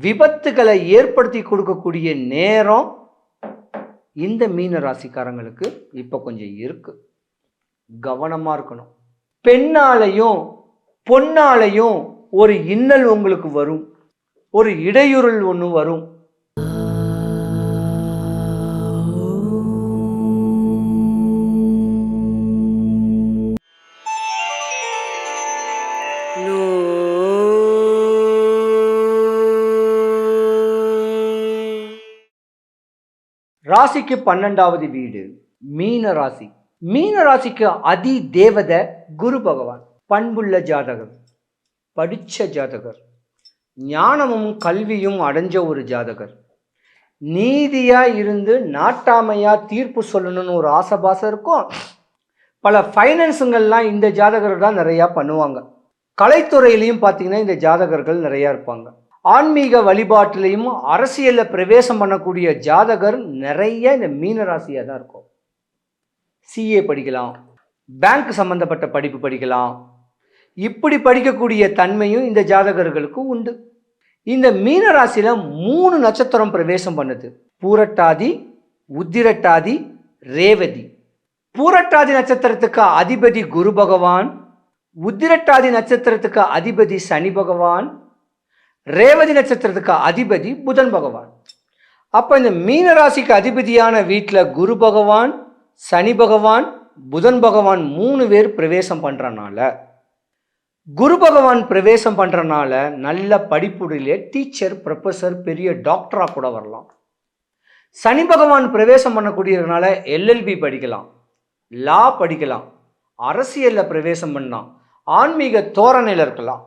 விபத்துகளை ஏற்படுத்தி கொடுக்கக்கூடிய நேரம் இந்த மீன ராசிக்காரங்களுக்கு இப்போ கொஞ்சம் இருக்கு. கவனமாக இருக்கணும். பெண்ணாலையும் பொன்னாலையும் ஒரு இன்னல் உங்களுக்கு வரும். ஒரு இடையூறல் ஒன்று வரும். ராசிக்கு பன்னெண்டாவது வீடு மீன ராசி. மீன ராசிக்கு அதி தேவத குரு பகவான் பண்புள்ள ஜாதகர் படிச்ச ஜாதகர் ஞானமும் கல்வியும் அடைஞ்ச ஒரு ஜாதகர். நீதியாக இருந்து நாட்டாமையாக தீர்ப்பு சொல்லணும்னு ஒரு ஆசைபாசம் இருக்கும். பல ஃபைனான்ஸுங்கள்லாம் இந்த ஜாதகர்கள் தான் நிறையா பண்ணுவாங்க. கலைத்துறையிலையும் பார்த்தீங்கன்னா இந்த ஜாதகர்கள் நிறையா இருப்பாங்க. ஆன்மீக வழிபாட்டிலையும் அரசியலில் பிரவேசம் பண்ணக்கூடிய ஜாதகர் நிறைய இந்த மீன ராசியாக தான் இருக்கும். சிஏ படிக்கலாம். பேங்க் சம்பந்தப்பட்ட படிப்பு படிக்கலாம். இப்படி படிக்கக்கூடிய தன்மையும் இந்த ஜாதகர்களுக்கு உண்டு. இந்த மீன ராசியில் மூணு நட்சத்திரம் பிரவேசம் பண்ணுது. பூரட்டாதி உத்திரட்டாதி ரேவதி. பூரட்டாதி நட்சத்திரத்துக்கு அதிபதி குரு பகவான் உத்திரட்டாதி நட்சத்திரத்துக்கு அதிபதி சனி பகவான் ரேவதி நட்சத்திரத்துக்கு அதிபதி புதன் பகவான். அப்போ இந்த மீன ராசிக்கு அதிபதியான வீட்டில் குரு பகவான் சனி பகவான் புதன் பகவான் மூணு பேர் பிரவேசம் பண்ணுறனால குரு பகவான் பிரவேசம் பண்ணுறனால நல்ல படிப்புடையிலே டீச்சர் ப்ரொஃபஸர் பெரிய டாக்டராக கூட வரலாம். சனி பகவான் பிரவேசம் பண்ணக்கூடியதுனால எல்எல்பி படிக்கலாம் லா படிக்கலாம் அரசியலில் பிரவேசம் பண்ணலாம் ஆன்மீக தோரணையில் இருக்கலாம்.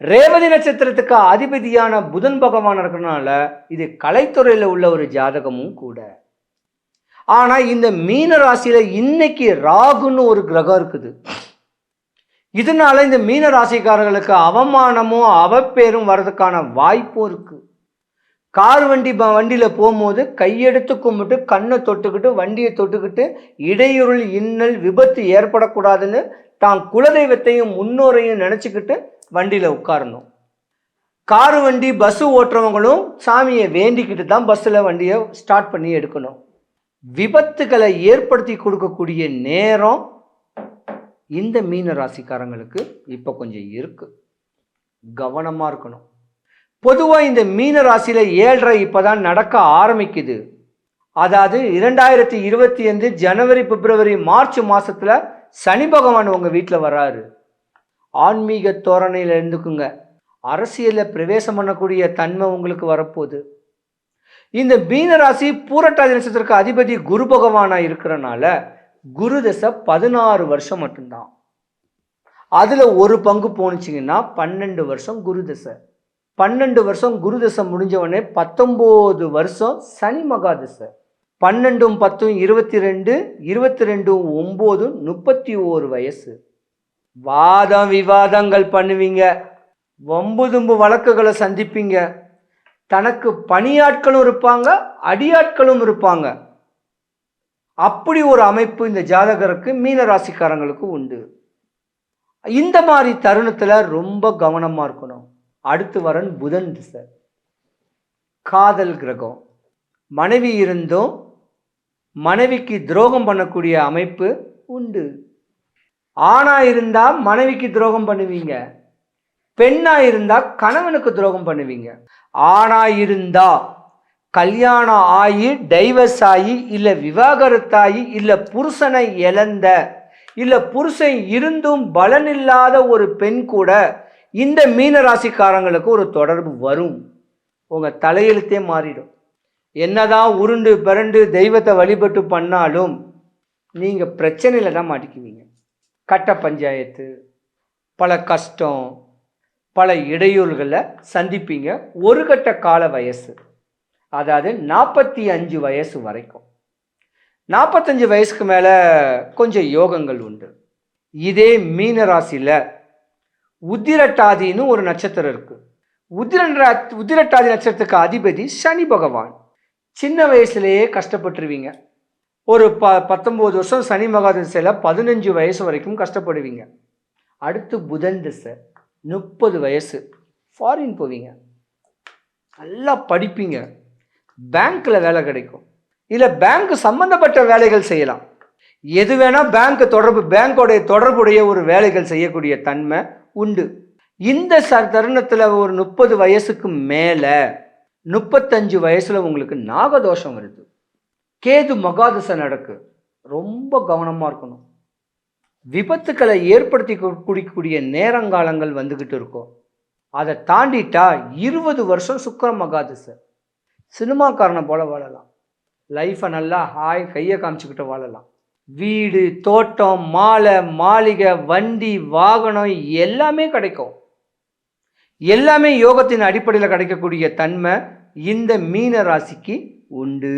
ரேவதி நட்சத்திரத்துக்கு அதிபதியான புதன் பகவான் இருக்கிறனால இது கலைத்துறையில் உள்ள ஒரு ஜாதகமும் கூட. ஆனால் இந்த மீன ராசியில் இன்னைக்கு ராகுன்னு ஒரு கிரகம் இருக்குது. இதனால இந்த மீன ராசிக்காரர்களுக்கு அவமானமும் அவப்பேரும் வர்றதுக்கான வாய்ப்பும் இருக்குது கார் வண்டி வண்டியில் போகும்போது கையெடுத்து கும்பிட்டு கண்ணை தொட்டுக்கிட்டு வண்டியை தொட்டுக்கிட்டு இடையூறுள் இன்னல் விபத்து ஏற்படக்கூடாதுன்னு தான் குலதெய்வத்தையும் முன்னோரையும் நினச்சிக்கிட்டு வண்டியில் உட்காரணும். காரு வண்டி பஸ்ஸு ஓட்டுறவங்களும் சாமியை வேண்டிக்கிட்டு தான் பஸ்ஸில் வண்டியை ஸ்டார்ட் பண்ணி எடுக்கணும். விபத்துகளை ஏற்படுத்தி கொடுக்கக்கூடிய நேரம் இந்த மீன ராசிக்காரங்களுக்கு இப்போ கொஞ்சம் இருக்குது கவனமாக இருக்கணும். பொதுவாக இந்த மீன ராசியில் ஏழரை இப்போ தான் நடக்க ஆரம்பிக்குது. அதாவது இரண்டாயிரத்தி இருபத்தி ஐந்து ஜனவரி பிப்ரவரி மார்ச் மாதத்தில் சனி பகவான் உங்கள் வீட்டில் வராரு. ஆன்மீக தோரணையில் இருந்துக்குங்க. அரசியலில் பிரவேசம் பண்ணக்கூடிய தன்மை உங்களுக்கு வரப்போகுது. இந்த மீனராசி பூரட்டாதி நட்சத்திரக்கு அதிபதி குரு பகவானாக இருக்கிறனால குரு தசை பதினாறு வருஷம் மட்டும்தான். அதில் ஒரு பங்கு போணுச்சிங்கன்னா பன்னெண்டு வருஷம் குரு தசை. பன்னெண்டு வருஷம் குரு தசை முடிஞ்சவொடனே பத்தொம்போது வருஷம் சனி மகா தசை. பன்னெண்டும் பத்தும் இருபத்தி ரெண்டு இருபத்தி ரெண்டும் ஒம்போதும் முப்பத்தி ஓரு வயசு. வாதம் விவாதங்கள் பண்ணுவீங்க. வம்பு தும்பு வழக்குகளை சந்திப்பீங்க. தனக்கு பணியாட்களும் இருப்பாங்க அடியாட்களும் இருப்பாங்க. அப்படி ஒரு அமைப்பு இந்த ஜாதகருக்கு மீன ராசிக்காரங்களுக்கு உண்டு. இந்த மாதிரி தருணத்தில் ரொம்ப கவனமாக இருக்கணும். அடுத்து வரன் புதன் திசை. காதல் கிரகம். மனைவி இருந்தும் மனைவிக்கு துரோகம் பண்ணக்கூடிய அமைப்பு உண்டு. ஆணா இருந்தா மனைவிக்கு துரோகம் பண்ணுவீங்க. பெண்ணா இருந்தா கணவனுக்கு துரோகம் பண்ணுவீங்க. ஆணா இருந்தா கல்யாணம் ஆகி டைவர்ஸ் ஆகி இல்லை விவாகரத்தாகி இல்லை புருஷனை இழந்த இல்லை புருஷன் இருந்தும் பலனில்லாத ஒரு பெண் கூட இந்த மீன ராசிக்காரங்களுக்கு ஒரு தொடர்பு வரும். உங்கள் தலையெழுத்தே மாறிடும். என்னதான் உருண்டு பிறண்டு தெய்வத்தை வழிபட்டு பண்ணாலும் நீங்கள் பிரச்சனையில தான் மாட்டிக்குவீங்க. கட்ட பஞ்சாயத்து பல கஷ்டம் பல இடையூறுகளை சந்திப்பீங்க. ஒரு கட்ட கால வயசு. அதாவது நாற்பத்தி அஞ்சு வயசு வரைக்கும். நாற்பத்தஞ்சு வயசுக்கு மேலே கொஞ்சம் யோகங்கள் உண்டு. இதே மீன ராசியில் உத்திரட்டாதின்னு ஒரு நட்சத்திரம் இருக்குது உத்திரா உத்திரட்டாதி நட்சத்திரத்துக்கு அதிபதி சனி பகவான். சின்ன வயசுலேயே கஷ்டப்பட்டுருவீங்க. ஒரு ப பத்தொம்போது வருஷம் சனி மகா திசையில் பதினஞ்சு வயசு வரைக்கும் கஷ்டப்படுவீங்க. அடுத்து புதன் திசை முப்பது வயசு ஃபாரின் போவீங்க. நல்லா படிப்பீங்க. பேங்க்கில் வேலை கிடைக்கும். இல்லை பேங்க் சம்மந்தப்பட்ட வேலைகள் செய்யலாம். எது வேணால் பேங்க் தொடர்பு பேங்கோடைய தொடர்புடைய ஒரு வேலைகள் செய்யக்கூடிய தன்மை உண்டு. இந்த ச தருணத்தில் ஒரு முப்பது வயசுக்கு மேலே முப்பத்தஞ்சு வயசில் உங்களுக்கு நாகதோஷம் வருது. கேது மகாதசை நடக்கு. ரொம்ப கவனமாக இருக்கணும். விபத்துக்களை ஏற்படுத்தி குடிக்கக்கூடிய நேரங்காலங்கள் வந்துக்கிட்டு இருக்கும். அதை தாண்டிட்டா இருபது வருஷம் சுக்கர மகாதசை. சினிமாக்காரனை போல வாழலாம். லைஃப்பை நல்லா ஹாய் கையை காமிச்சுக்கிட்டு வாழலாம். வீடு தோட்டம் மாலை மாளிகை வண்டி வாகனம் எல்லாமே கிடைக்கும். எல்லாமே யோகத்தின் அடிப்படையில் கிடைக்கக்கூடிய தன்மை இந்த மீன ராசிக்கு உண்டு.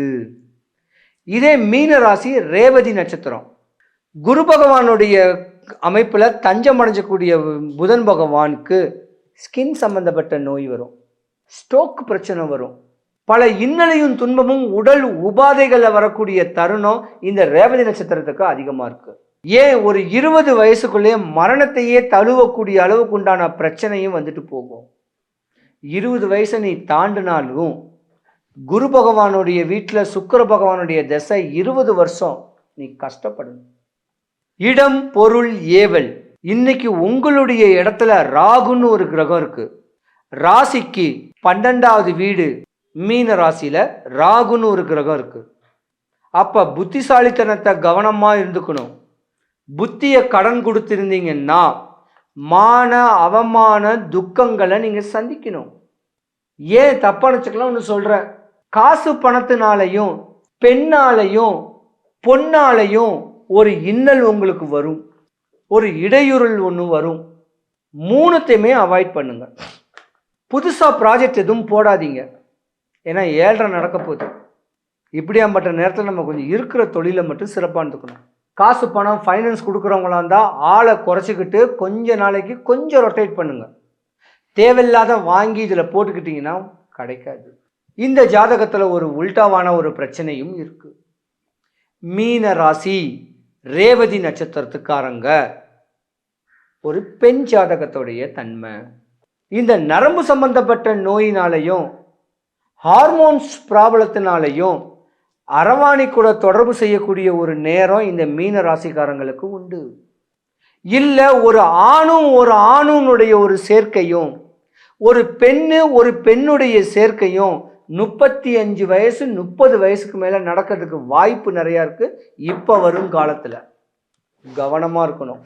இதே மீன ராசி ரேவதி நட்சத்திரம். குரு பகவானுடைய அமைப்பில் தஞ்சம் அடைஞ்சக்கூடிய புதன் பகவானுக்கு ஸ்கின் சம்பந்தப்பட்ட நோய் வரும். ஸ்டோக் பிரச்சனை வரும். பல இன்னலையும் துன்பமும் உடல் உபாதைகளில் வரக்கூடிய தருணம் இந்த ரேவதி நட்சத்திரத்துக்கு அதிகமாக இருக்குது ஏன் ஒரு இருபது வயசுக்குள்ளேயே மரணத்தையே தழுவக்கூடிய அளவுக்கு உண்டான பிரச்சனையும் வந்துட்டு போகும். இருபது வயசை நீ தாண்டினாலும் குரு பகவானுடைய வீட்டில் சுக்கர பகவானுடைய தசை இருபது வருஷம். நீ கஷ்டப்படணும். இடம் பொருள் ஏவல். இன்னைக்கு உங்களுடைய இடத்துல ராகுன்னு ஒரு கிரகம் இருக்கு. ராசிக்கு பன்னெண்டாவது வீடு மீன ராசியில ராகுன்னு ஒரு கிரகம் இருக்கு. அப்ப புத்திசாலித்தனத்தை கவனமா இருந்துக்கணும். புத்தியை கடன் கொடுத்திருந்தீங்கன்னா மான அவமான துக்கங்களை நீங்க சந்திக்கணும். ஏன் தப்பா நினச்சிக்கலாம் ஒன்று சொல்கிறேன் காசு பணத்தினாலையும் பெண்ணாலையும் பொன்னாலையும் ஒரு இன்னல் உங்களுக்கு வரும். ஒரு இடையூறல் ஒன்று வரும். மூணுத்தையுமே அவாய்ட் பண்ணுங்க. புதுசாக ப்ராஜெக்ட் எதுவும் போடாதீங்க. ஏன்னா ஏழரை நடக்க போகுது. இப்படியாம்பட்ட நேரத்தில் நம்ம கொஞ்சம் இருக்கிற தொழிலை மட்டும் சிறப்பாக இருந்துக்கணும் காசு பணம் ஃபைனான்ஸ் கொடுக்குறவங்களா இருந்தால் ஆளை குறைச்சிக்கிட்டு கொஞ்ச நாளைக்கு கொஞ்சம் ரொட்டேட் பண்ணுங்க. தேவையில்லாத வாங்கி இதில் போட்டுக்கிட்டிங்கன்னா கிடைக்காது. இந்த ஜாதகத்தில் ஒரு உல்டாவான ஒரு பிரச்சனையும் இருக்கு. மீன ராசி ரேவதி நட்சத்திரத்துக்காரங்க ஒரு பெண் ஜாதகத்துடைய தன்மை. இந்த நரம்பு சம்பந்தப்பட்ட நோயினாலையும் ஹார்மோன்ஸ் ப்ராப்ளத்தினாலையும் அரவாணி கூட தொடர்பு செய்யக்கூடிய ஒரு நேரம் இந்த மீன ராசிக்காரங்களுக்கு உண்டு. இல்லை ஒரு ஆணும் ஒரு ஆணுனுடைய ஒரு சேர்க்கையும் ஒரு பெண்ணு ஒரு பெண்ணுடைய சேர்க்கையும் முப்பத்தி அஞ்சு வயசு முப்பது வயசுக்கு மேலே நடக்கிறதுக்கு வாய்ப்பு நிறையா இருக்குது இப்போ வரும் காலத்தில் கவனமாக இருக்கணும்.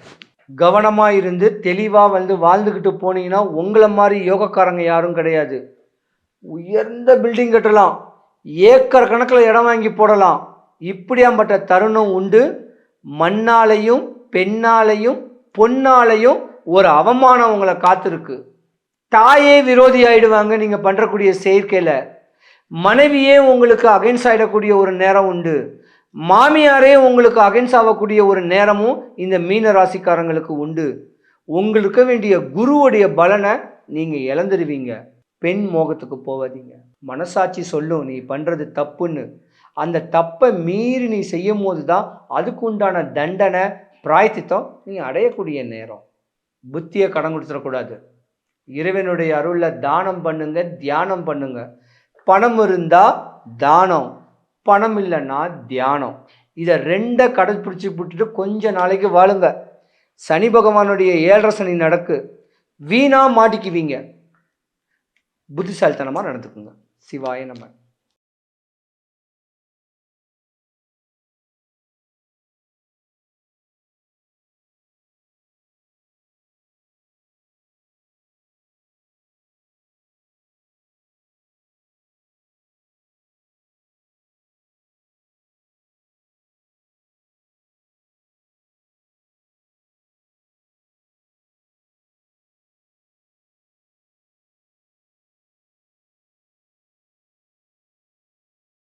கவனமாக இருந்து தெளிவாக வந்து வாழ்ந்துக்கிட்டு போனீங்கன்னா உங்களை மாதிரி யோகக்காரங்க யாரும் கிடையாது. உயர்ந்த பில்டிங் கட்டலாம். ஏக்கர் கணக்கில் இடம் வாங்கி போடலாம். இப்படியாம்பட்ட தருணம் உண்டு. மண்ணாலையும் பெண்ணாலையும் பொன்னாலையும் ஒரு அவமானம் உங்களை காத்திருக்கு. தாயே விரோதி ஆயிடுவாங்க நீங்கள் பண்ணுறக்கூடிய செயற்கையில். மனைவியே உங்களுக்கு அகைன்ஸ் ஆகிடக்கூடிய ஒரு நேரம் உண்டு. மாமியாரே உங்களுக்கு அகைன்ஸ் ஆகக்கூடிய ஒரு நேரமும் இந்த மீன ராசிக்காரங்களுக்கு உண்டு. உங்களுக்கு வேண்டிய குருவுடைய பலனை நீங்கள் இழந்துருவீங்க. பெண் மோகத்துக்கு போகாதீங்க மனசாட்சி சொல்லும் நீ பண்ணுறது தப்புன்னு. அந்த தப்பை மீறி நீ செய்யும் போது தான் அதுக்கு உண்டான தண்டனை பிராய்த்தித்தம் நீ அடையக்கூடிய நேரம். புத்தியை கடன் கொடுத்துடக்கூடாது. இறைவனுடைய அருளில் தானம் பண்ணுங்க தியானம் பண்ணுங்கள் பணம் இருந்தால் தானம் பணம் இல்லைன்னா தியானம். இதை ரெண்டை கடைப்பிடிச்சி விட்டுட்டு கொஞ்ச நாளைக்கு வாழுங்க. சனி பகவானுடைய ஏழரை சனி நடக்கு. வீணாக மாட்டிக்குவீங்க. புத்திசாலித்தனமாக நடந்துக்குங்க. சிவாய நம்ம